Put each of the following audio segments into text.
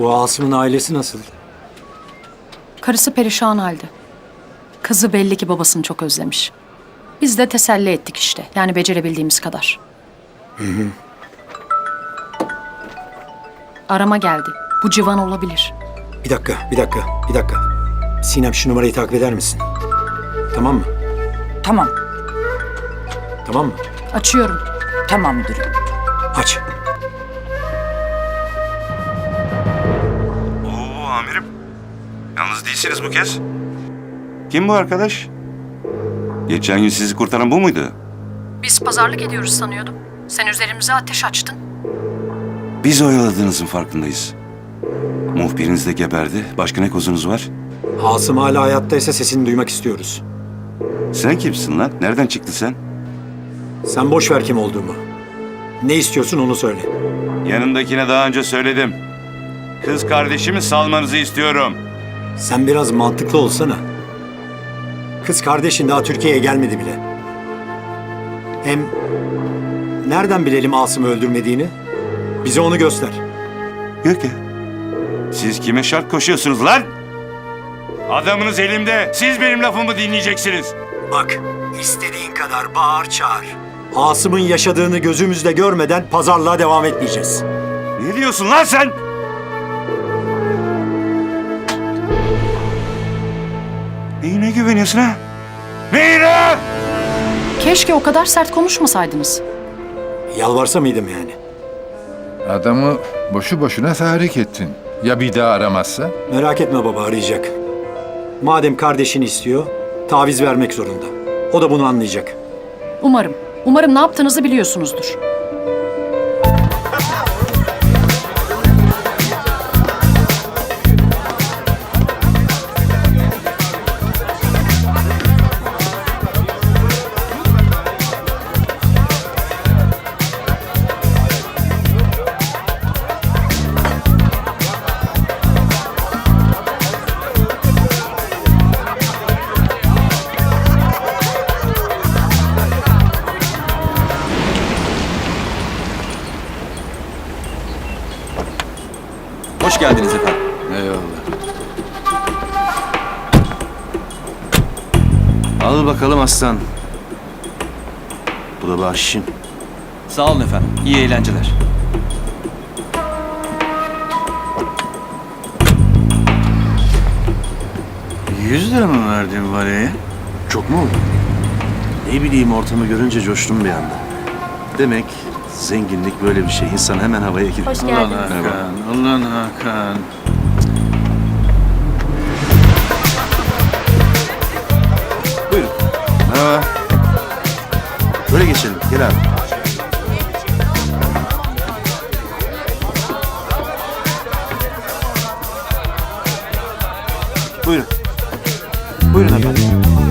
Bu Asım'ın ailesi nasıl? Karısı perişan halde. Kızı belli ki babasını çok özlemiş. Biz de teselli ettik işte. Yani becerebildiğimiz kadar. Arama geldi. Bu civan olabilir. Bir dakika, bir dakika, bir dakika. Sinem şu numarayı takip eder misin? Tamam mı? Tamam, Tamam mı? Açıyorum. tamam müdürüm. Aç. Yalnız değilsiniz bu kez. Kim bu arkadaş? Geçen gün sizi kurtaran bu muydu? Biz pazarlık ediyoruz sanıyordum. Sen üzerimize ateş açtın. Biz oyaladığınızın farkındayız. Muhbiriniz de geberdi. Başka ne kozunuz var? Asım hala hayattaysa sesini duymak istiyoruz. Sen kimsin lan? Nereden çıktın sen? Sen boş ver kim olduğumu. Ne istiyorsun onu söyle. Yanındakine daha önce söyledim. Kız kardeşimi salmanızı istiyorum. Sen biraz mantıklı olsana. Kız kardeşin daha Türkiye'ye gelmedi bile. Hem nereden bilelim Asım'ı öldürmediğini? Bize onu göster. Yok ya. Siz kime şart koşuyorsunuz lan? Adamınız elimde. Siz benim lafımı dinleyeceksiniz. Bak, istediğin kadar bağır çağır. Asım'ın yaşadığını gözümüzle görmeden pazarlığa devam etmeyeceğiz. Ne diyorsun lan sen? Neyine güveniyorsun ha? Neyine? Keşke o kadar sert konuşmasaydınız. Yalvarsa mıydım yani? Adamı boşu boşuna tahrik ettin. Ya bir daha aramazsa? Merak etme baba arayacak. Madem kardeşini istiyor, taviz vermek zorunda. O da bunu anlayacak. Umarım. Umarım ne yaptığınızı biliyorsunuzdur. Al bakalım aslan. Bu da bahşişin. Sağ olun efendim. İyi eğlenceler. Yüz lira mı verdin valeye? Çok mu oldu? Ne bileyim ortamı görünce coştum bir anda. Demek zenginlik böyle bir şey. İnsan hemen havaya giriyor. Hoş Ulan geldiniz. Hakan, ulan Hakan. Merhaba. Böyle geçelim. Gel abi. Buyurun. Buyurun efendim.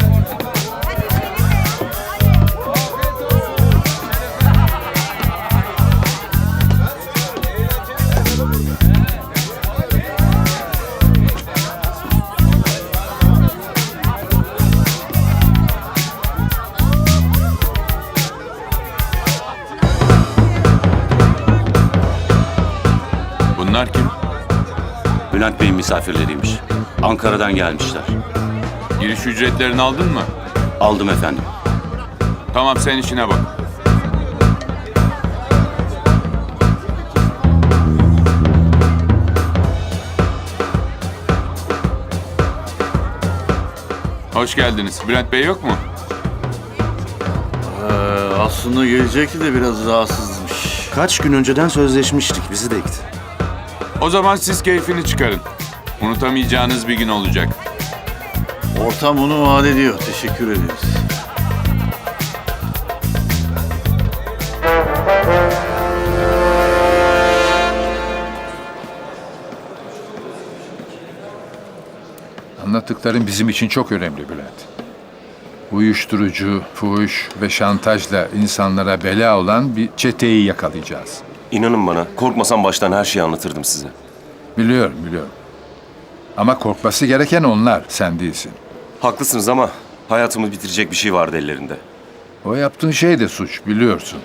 Bunlar kim? Bülent Bey'in misafirleriymiş. Ankara'dan gelmişler. Giriş ücretlerini aldın mı? Aldım efendim. Tamam sen işine bak. Hoş geldiniz. Bülent Bey yok mu? Ee, aslında gelecekti de biraz rahatsızmış. Kaç gün önceden sözleşmiştik. Bizi de ekti. O zaman siz keyfini çıkarın. Unutamayacağınız bir gün olacak. Ortam onu vaat ediyor. Teşekkür ederiz. Anlattıkların bizim için çok önemli Bülent. Uyuşturucu, fuhuş ve şantajla insanlara bela olan bir çeteyi yakalayacağız. İnanın bana, korkmasam baştan her şeyi anlatırdım size. Biliyorum, biliyorum. Ama korkması gereken onlar, sen değilsin. Haklısınız ama hayatımı bitirecek bir şey vardı ellerinde. O yaptığın şey de suç, biliyorsun.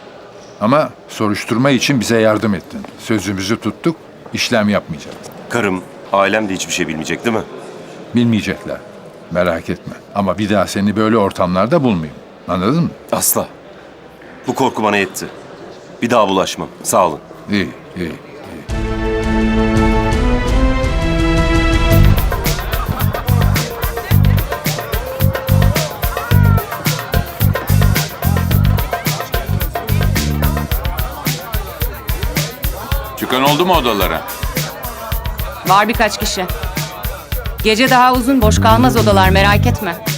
Ama soruşturma için bize yardım ettin. Sözümüzü tuttuk, işlem yapmayacağız. Karım, ailem de hiçbir şey bilmeyecek değil mi? Bilmeyecekler. Merak etme. Ama bir daha seni böyle ortamlarda bulmayayım. Anladın mı? Asla. Bu korku bana yetti. Bir daha bulaşmam. Sağ olun. İyi, iyi. Çıkan oldu mu odalara? Var birkaç kişi. Gece daha uzun boş kalmaz odalar merak etme.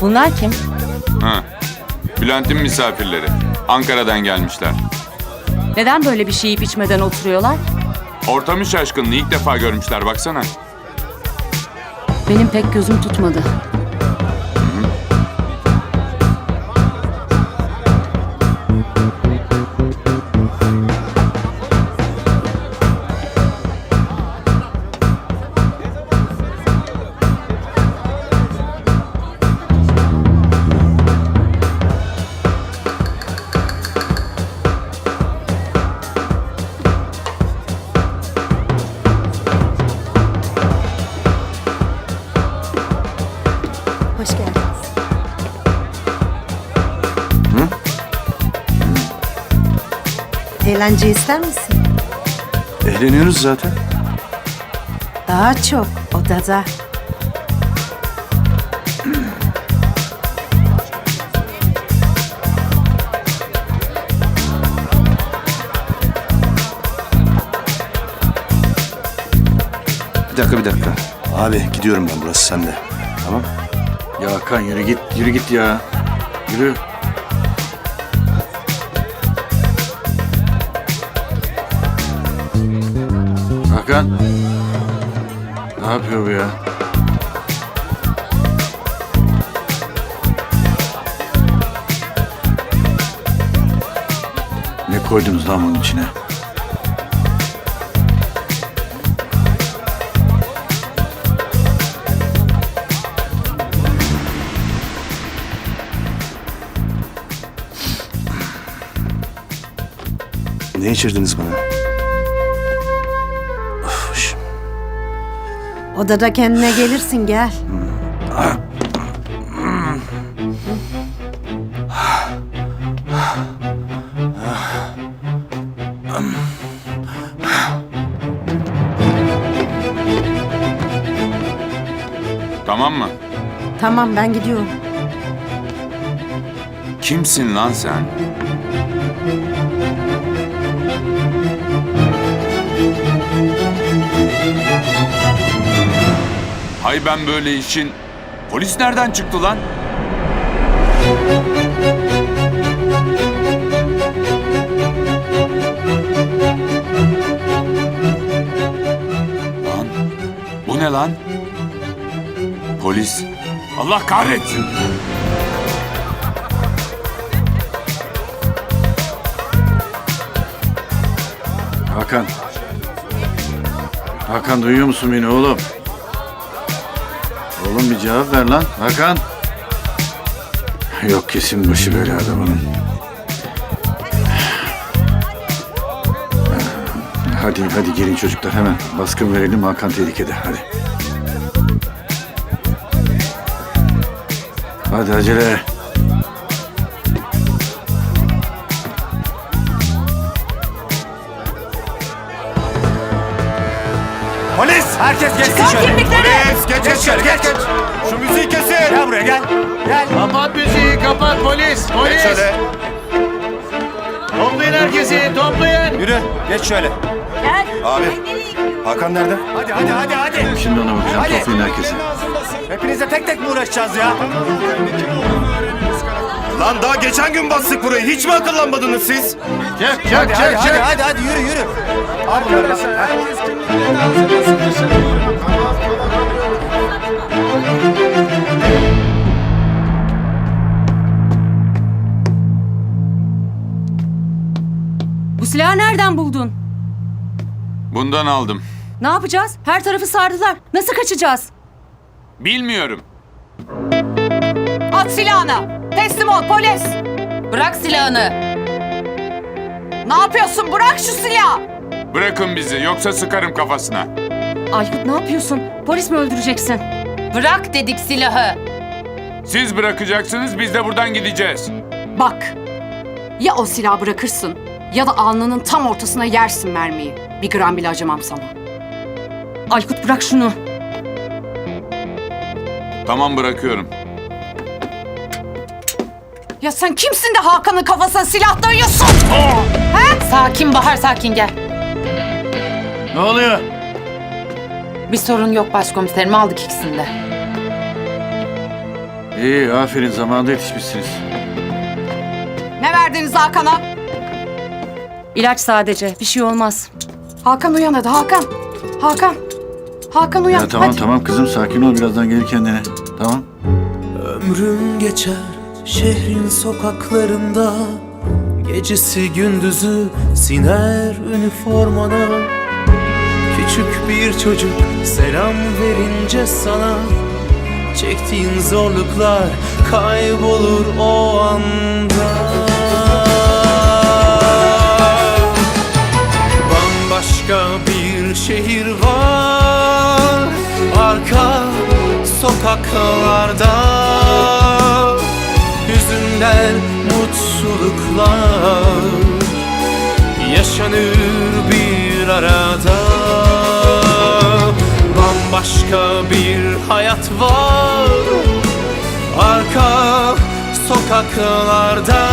Bunlar kim? Ha. Bülent'in misafirleri. Ankara'dan gelmişler. Neden böyle bir şey yiyip içmeden oturuyorlar? Ortamı şaşkınlığı ilk defa görmüşler baksana. Benim pek gözüm tutmadı. Eğlence ister misin? Eğleniyoruz zaten. Daha çok odada. Bir dakika bir dakika. Abi gidiyorum ben burası sende. Tamam. Ya Hakan yürü git yürü git ya. Yürü. Hakan. Ne yapıyor bu ya? Ne koydunuz lan bunun içine? Ne içirdiniz bana? Odada kendine gelirsin gel. Tamam mı? Tamam ben gidiyorum. Kimsin lan sen? Hay ben böyle işin... Polis nereden çıktı lan? Lan bu ne lan? Polis. Allah kahretsin. Hakan. Hakan duyuyor musun beni oğlum? Oğlum bir cevap ver lan. Hakan. Yok kesin başı böyle adamın. Hadi hadi gelin çocuklar hemen baskın verelim Hakan tehlikede hadi. Hadi acele. Polis! Herkes geçsin şöyle. Polis! Geç, geç şöyle, geç, geç. Şu müziği kesin. Gel buraya, gel. Gel. Kapat müziği kapat polis polis. Şöyle. Toplayın herkesi toplayın. Yürü, geç şöyle. Gel. Abi, Hakan nerede? Hadi, hadi, hadi, hadi. Şimdi ona bakacağım Hadi. toplayın herkesi. Hepinize tek tek mi uğraşacağız ya? Lan daha geçen gün bastık burayı. Hiç mi akıllanmadınız siz? Çek Hadi, çek hadi, çek hadi, çek. hadi, hadi, yürü, yürü. Al bunları. Hadi. Bu silahı nereden buldun? Bundan aldım. Ne yapacağız? Her tarafı sardılar. Nasıl kaçacağız? Bilmiyorum. At silahını. Teslim ol polis. Bırak silahını. Ne yapıyorsun? Bırak şu silahı. Bırakın bizi yoksa sıkarım kafasına. Aykut ne yapıyorsun? Polis mi öldüreceksin? Bırak dedik silahı. Siz bırakacaksınız biz de buradan gideceğiz. Bak. Ya o silahı bırakırsın ya da alnının tam ortasına yersin mermiyi. Bir gram bile acımam sana. Aykut bırak şunu. Tamam bırakıyorum. Ya sen kimsin de Hakan'ın kafasına silah dayıyorsun? Sakin Bahar sakin gel. Ne oluyor? Bir sorun yok başkomiserim aldık ikisini de. İyi aferin zamanında yetişmişsiniz. Ne verdiniz Hakan'a? İlaç sadece. Bir şey olmaz. Hakan uyan hadi Hakan. Hakan. Hakan uyan. Ya tamam hadi. tamam kızım sakin ol birazdan gelir kendine. Tamam. Ömrüm geçer şehrin sokaklarında Gecesi gündüzü siner üniformana. Küçük bir çocuk selam verince sana Çektiğin zorluklar kaybolur o anda. Bambaşka bir şehir var Arka sokaklarda Hüzünler, mutluluklar Yaşanır bir arada. Bambaşka bir hayat var Arka sokaklarda.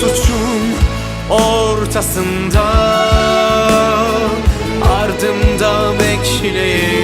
Suçun ortasında Ardımda bekleyen